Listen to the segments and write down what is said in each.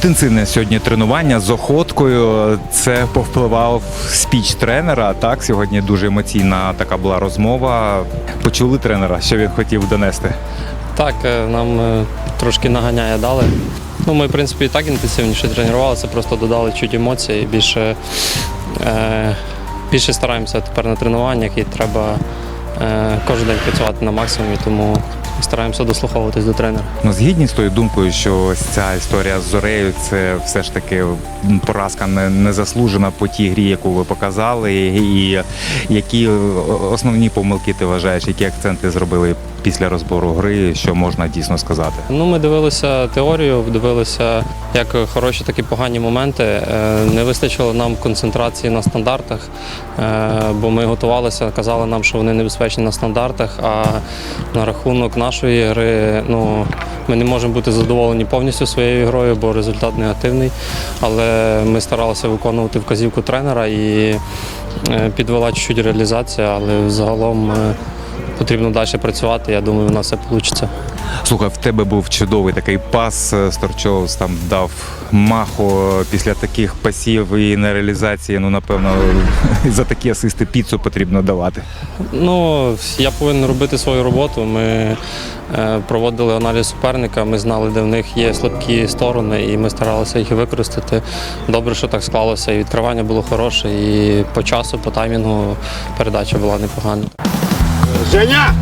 Інтенсивне сьогодні тренування з охоткою. Це повпливав спіч тренера. Так, сьогодні дуже емоційна така була розмова. Почули тренера, що він хотів донести. Так, е, нам е, трошки наганяє дали. Ну, ми, в принципі, і так інтенсивніше тренувалися, просто додали чуть емоцій більше, е, більше стараємося тепер на тренуваннях і треба е, кожен день працювати на максимумі, тому стараємося дослуховуватись до тренера. Ну, згідні з тою думкою, що ось ця історія з Зорею це все ж таки поразка не, незаслужена по тій грі, яку ви показали, і які основні помилки ти вважаєш, які акценти зробили після розбору гри, що можна дійсно сказати? Ну, ми дивилися теорію, дивилися як хороші, так і погані моменти. Е, Не вистачило нам концентрації на стандартах, е, бо ми готувалися, казали нам, що вони небезпечні на стандартах. А на рахунок нашої гри, ну ми не можемо бути задоволені повністю своєю грою, бо результат негативний. Але ми старалися виконувати вказівку тренера і е, підвела чуть-чуть реалізація, але загалом. е, Потрібно далі працювати. Я думаю, у нас все вийде. Слухай, в тебе був чудовий такий пас. е, Сторчоус там дав маху після таких пасів і на реалізації. Ну напевно, за такі асисти піцу потрібно давати. Ну, я повинен робити свою роботу. Ми е, проводили аналіз суперника, ми знали, де в них є слабкі сторони, і ми старалися їх використати. Добре, що так склалося. І відкривання було хороше, і по часу, по таймінгу передача була непогана. Женя!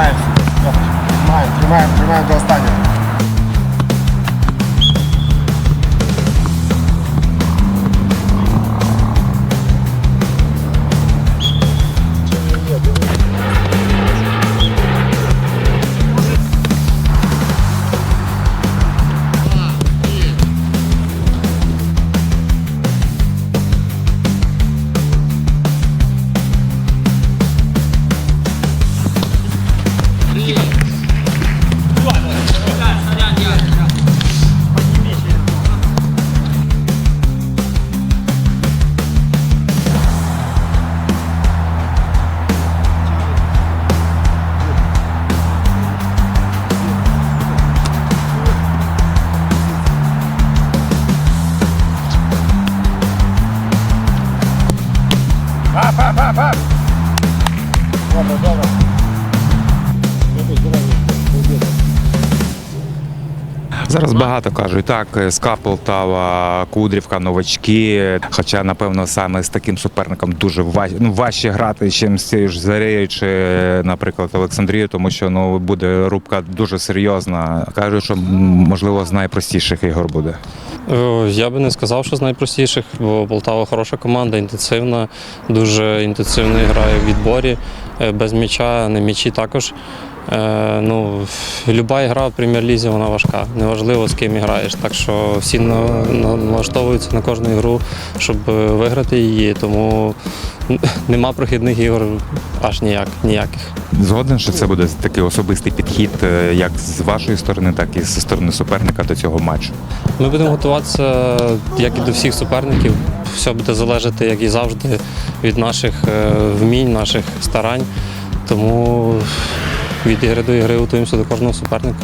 Тримаємо. Тримаємо, тримаємо, тримаємо до останнього. Зараз багато кажуть, так, СКА Полтава, Кудрівка, новачки. Хоча, напевно, саме з таким суперником дуже важче, ну, важче грати, чим з цією ж Зарею чи, наприклад, Олександрією, тому що ну, буде рубка дуже серйозна. Кажуть, що можливо з найпростіших ігор буде. Е, Я би не сказав, що з найпростіших, бо Полтава хороша команда, інтенсивна, дуже інтенсивно грає в відборі, е, без м'яча, не м'ячі також. Е, Ну, люба гра в прем'єр-лізі вона важка. Неважливо з ким граєш. Так що всі на- на- налаштовуються на кожну ігру, щоб е, виграти її. Тому нема прохідних ігор аж ніяк, ніяких. Згоден, що це буде такий особистий підхід, е, як з вашої сторони, так і зі сторони суперника до цього матчу. Ми будемо готуватися, як і до всіх суперників. Все буде залежати, як і завжди, від наших вмінь, наших старань. Тому від ігри до ігри готуємося до кожного суперника.